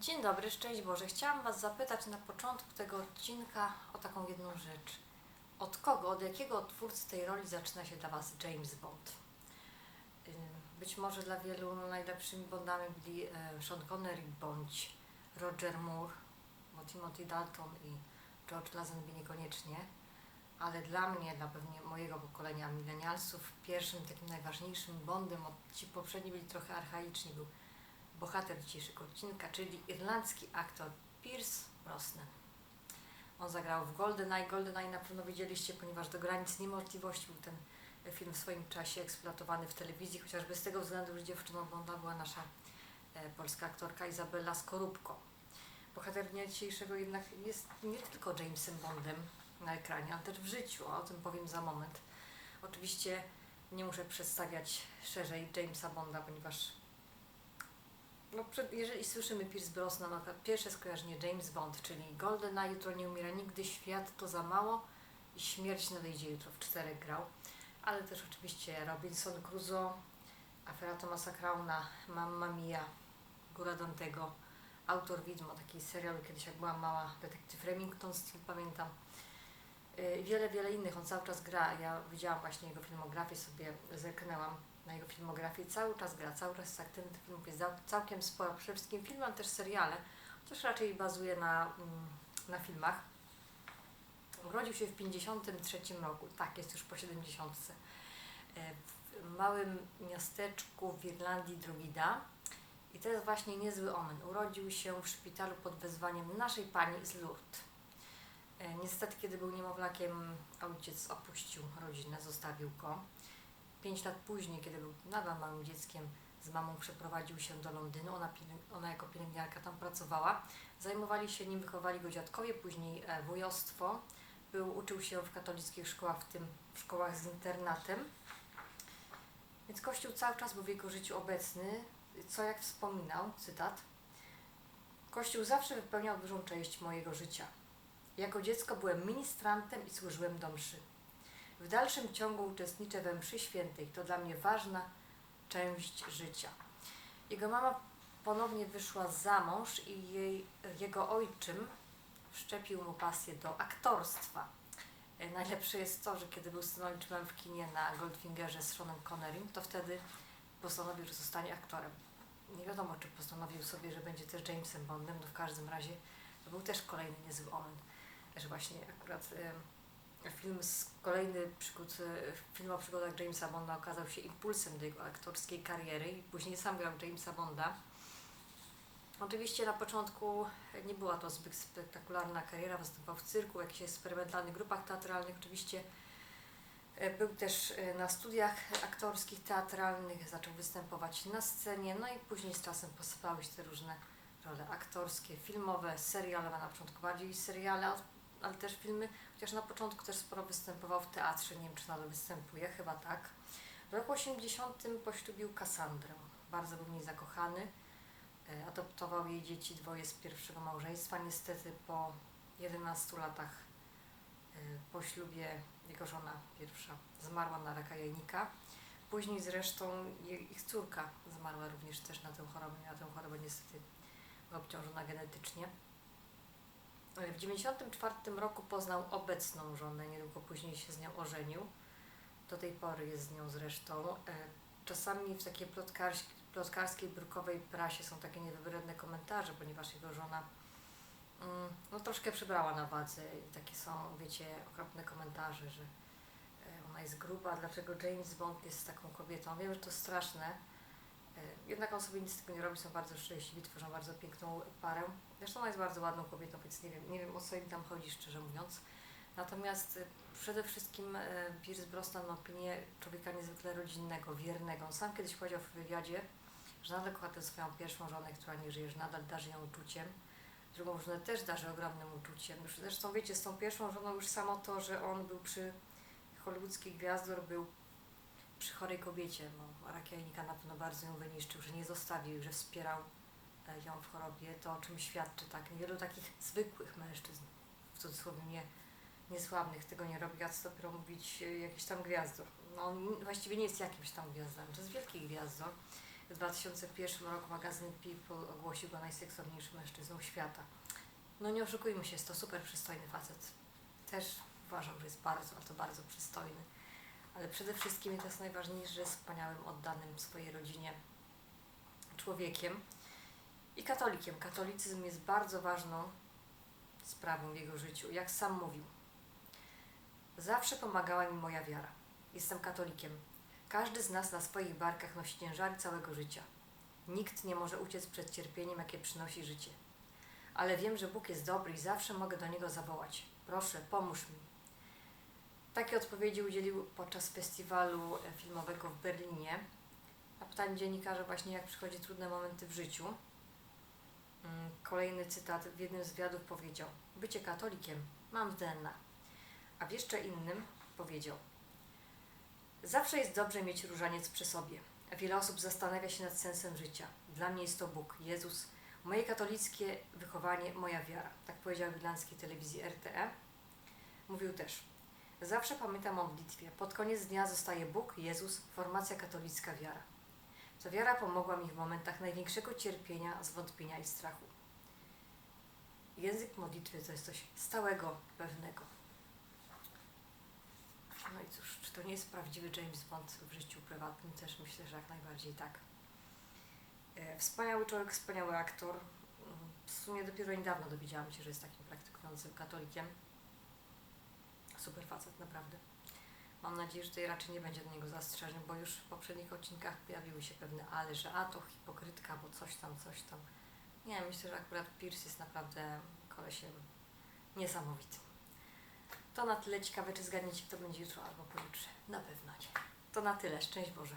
Dzień dobry, szczęść Boże. Chciałam Was zapytać na początku tego odcinka o taką jedną rzecz. Od kogo, od jakiego twórcy tej roli zaczyna się dla Was James Bond? Być może dla wielu najlepszymi Bondami byli e, Sean Connery bądź Roger Moore, bo Timothy Dalton i George Lazenby niekoniecznie, ale dla mnie, dla pewnie mojego pokolenia milenialsów, pierwszym takim najważniejszym Bondem, ci poprzedni byli trochę archaiczni, był bohater dzisiejszego odcinka, czyli irlandzki aktor Pierce Brosnan. On zagrał w GoldenEye. GoldenEye na pewno widzieliście, ponieważ do granic niemożliwości był ten film w swoim czasie eksploatowany w telewizji, chociażby z tego względu, że dziewczyną Bonda była nasza e, polska aktorka Izabela Skorupko. Bohater dnia dzisiejszego jednak jest nie tylko Jamesem Bondem na ekranie, ale też w życiu, a o tym powiem za moment. Oczywiście nie muszę przedstawiać szerzej Jamesa Bonda, ponieważ no, przed, jeżeli słyszymy Pierce Brosnan, no to pierwsze skojarzenie James Bond, czyli GoldenEye, jutro nie umiera nigdy, świat to za mało i śmierć nadejdzie jutro w czterech grał. Ale też oczywiście Robinson Crusoe, Afera Thomasa Crowna, Mamma Mia, Góra Dantego, Autor Widmo, taki serial kiedyś jak byłam mała, Detektyw Remington Steel, pamiętam. I wiele, wiele innych, on cały czas gra. Ja widziałam właśnie jego filmografię, sobie zerknęłam na jego filmografię. Cały czas gra, cały czas jest aktywny, tych filmów jest cał- całkiem sporo. Przede wszystkim filmy, ale też seriale, chociaż raczej bazuje na, mm, na filmach. Urodził się w 53 roku, tak, jest już po 70. E, W małym miasteczku w Irlandii Drogida. I to jest właśnie niezły omen. Urodził się w szpitalu pod wezwaniem naszej pani z Lourdes. E, Niestety, kiedy był niemowlakiem, ojciec opuścił rodzinę, zostawił go. Pięć lat później, kiedy był nadal małym dzieckiem, z mamą przeprowadził się do Londynu. Ona, ona jako pielęgniarka tam pracowała. Zajmowali się nim, wychowali go dziadkowie, później e, wujostwo. Był, uczył się w katolickich szkołach, w tym w szkołach z internatem. Więc Kościół cały czas był w jego życiu obecny, co jak wspominał, cytat, Kościół zawsze wypełniał dużą część mojego życia. Jako dziecko byłem ministrantem i służyłem do mszy. W dalszym ciągu uczestniczę we mszy świętej. To dla mnie ważna część życia. Jego mama ponownie wyszła za mąż i jej, jego ojczym wszczepił mu pasję do aktorstwa. E, Najlepsze jest to, że kiedy był synem ojczymem w kinie na Goldfingerze z Seanem Connerym, to wtedy postanowił, że zostanie aktorem. Nie wiadomo, czy postanowił sobie, że będzie też Jamesem Bondem, no w każdym razie to był też kolejny niezły omen, że właśnie akurat em, film z kolejny przygód, e, film o przygodach Jamesa Bonda okazał się impulsem do jego aktorskiej kariery i później sam grał Jamesa Bonda. Oczywiście na początku nie była to zbyt spektakularna kariera, występował w cyrku, w jakichś eksperymentalnych grupach teatralnych. Oczywiście e, był też e, na studiach aktorskich, teatralnych, zaczął występować na scenie, no i później z czasem posypały się te różne role aktorskie, filmowe, serialowe, na początku bardziej seriale, a- ale też filmy, chociaż na początku też sporo występował w teatrze, nie wiem czy nadal występuje, chyba tak. W roku 80 poślubił Kassandrę, bardzo był w niej zakochany, E, adoptował jej dzieci, dwoje z pierwszego małżeństwa. Niestety po 11 latach e, po ślubie jego żona pierwsza zmarła na raka jajnika. Później zresztą ich córka zmarła również też na tę chorobę, miała tę chorobę niestety obciążona genetycznie. W 1994 roku poznał obecną żonę, niedługo później się z nią ożenił. Do tej pory jest z nią zresztą. E, Czasami w takiej plotkarskiej, plotkarskiej, brukowej prasie są takie niewybredne komentarze, ponieważ jego żona mm, no, troszkę przybrała na wadze takie są, wiecie, okropne komentarze, że e, ona jest gruba, dlaczego James Bond jest taką kobietą. Wiem, że to straszne, jednak on sobie nic z tego nie robi, są bardzo szczęśliwi, tworzą bardzo piękną parę. Zresztą ona jest bardzo ładną kobietą, więc nie wiem, nie wiem o co im tam chodzi, szczerze mówiąc. Natomiast e, przede wszystkim e, Pierce Brosnan ma opinię człowieka niezwykle rodzinnego, wiernego. On sam kiedyś powiedział w wywiadzie, że nadal kocha tę swoją pierwszą żonę, która nie żyje, że nadal darzy ją uczuciem. Drugą żonę też darzy ogromnym uczuciem. Już zresztą wiecie, z tą pierwszą żoną już samo to, że on był przy hollywoodzki gwiazdor, był przy chorej kobiecie. No, rak jajnika na pewno bardzo ją wyniszczył, że nie zostawił, że wspierał e, ją w chorobie. To o czym świadczy tak. Niewielu takich zwykłych mężczyzn, w cudzysłowie nie, niesławnych, tego nie robi, a co dopiero mówić e, jakiś tam gwiazdor. No on właściwie nie jest jakimś tam gwiazdorem, to jest wielki gwiazdor. W 2001 roku magazyn People ogłosił go najseksowniejszym mężczyzną świata. No nie oszukujmy się, jest to super przystojny facet. Też uważam, że jest bardzo, ale to bardzo przystojny. Ale przede wszystkim to jest najważniejsze, że jest wspaniałym, oddanym swojej rodzinie człowiekiem i katolikiem. Katolicyzm jest bardzo ważną sprawą w jego życiu. Jak sam mówił, zawsze pomagała mi moja wiara. Jestem katolikiem. Każdy z nas na swoich barkach nosi ciężary całego życia. Nikt nie może uciec przed cierpieniem, jakie przynosi życie. Ale wiem, że Bóg jest dobry i zawsze mogę do Niego zawołać. Proszę, pomóż mi. Takie odpowiedzi udzielił podczas festiwalu e, filmowego w Berlinie. Na pytanie dziennikarza właśnie jak przychodzi trudne momenty w życiu. Mm, Kolejny cytat w jednym z wywiadów powiedział Bycie katolikiem mam w DNA. A w jeszcze innym powiedział Zawsze jest dobrze mieć różaniec przy sobie. Wiele osób zastanawia się nad sensem życia. Dla mnie jest to Bóg, Jezus, moje katolickie wychowanie, moja wiara. Tak powiedział w irlandzkiej telewizji RTE. Mówił też Zawsze pamiętam o modlitwie. Pod koniec dnia zostaje Bóg, Jezus, formacja katolicka wiara. Ta wiara pomogła mi w momentach największego cierpienia, zwątpienia i strachu. Język modlitwy to jest coś stałego, pewnego. No i cóż, czy to nie jest prawdziwy James Bond w życiu prywatnym? Też myślę, że jak najbardziej tak. E, Wspaniały człowiek, wspaniały aktor. Mm, W sumie dopiero niedawno dowiedziałam się, że jest takim praktykującym katolikiem. Super facet, naprawdę. Mam nadzieję, że tutaj raczej nie będzie do niego zastrzeżeń, bo już w poprzednich odcinkach pojawiły się pewne ale, że a to hipokrytka, bo coś tam, coś tam. Nie, myślę, że akurat Pierce jest naprawdę kolesiem niesamowitym. To na tyle ciekawe, czy zgadniecie, kto będzie jutro albo pojutrze. Na pewno nie. To na tyle. Szczęść Boże.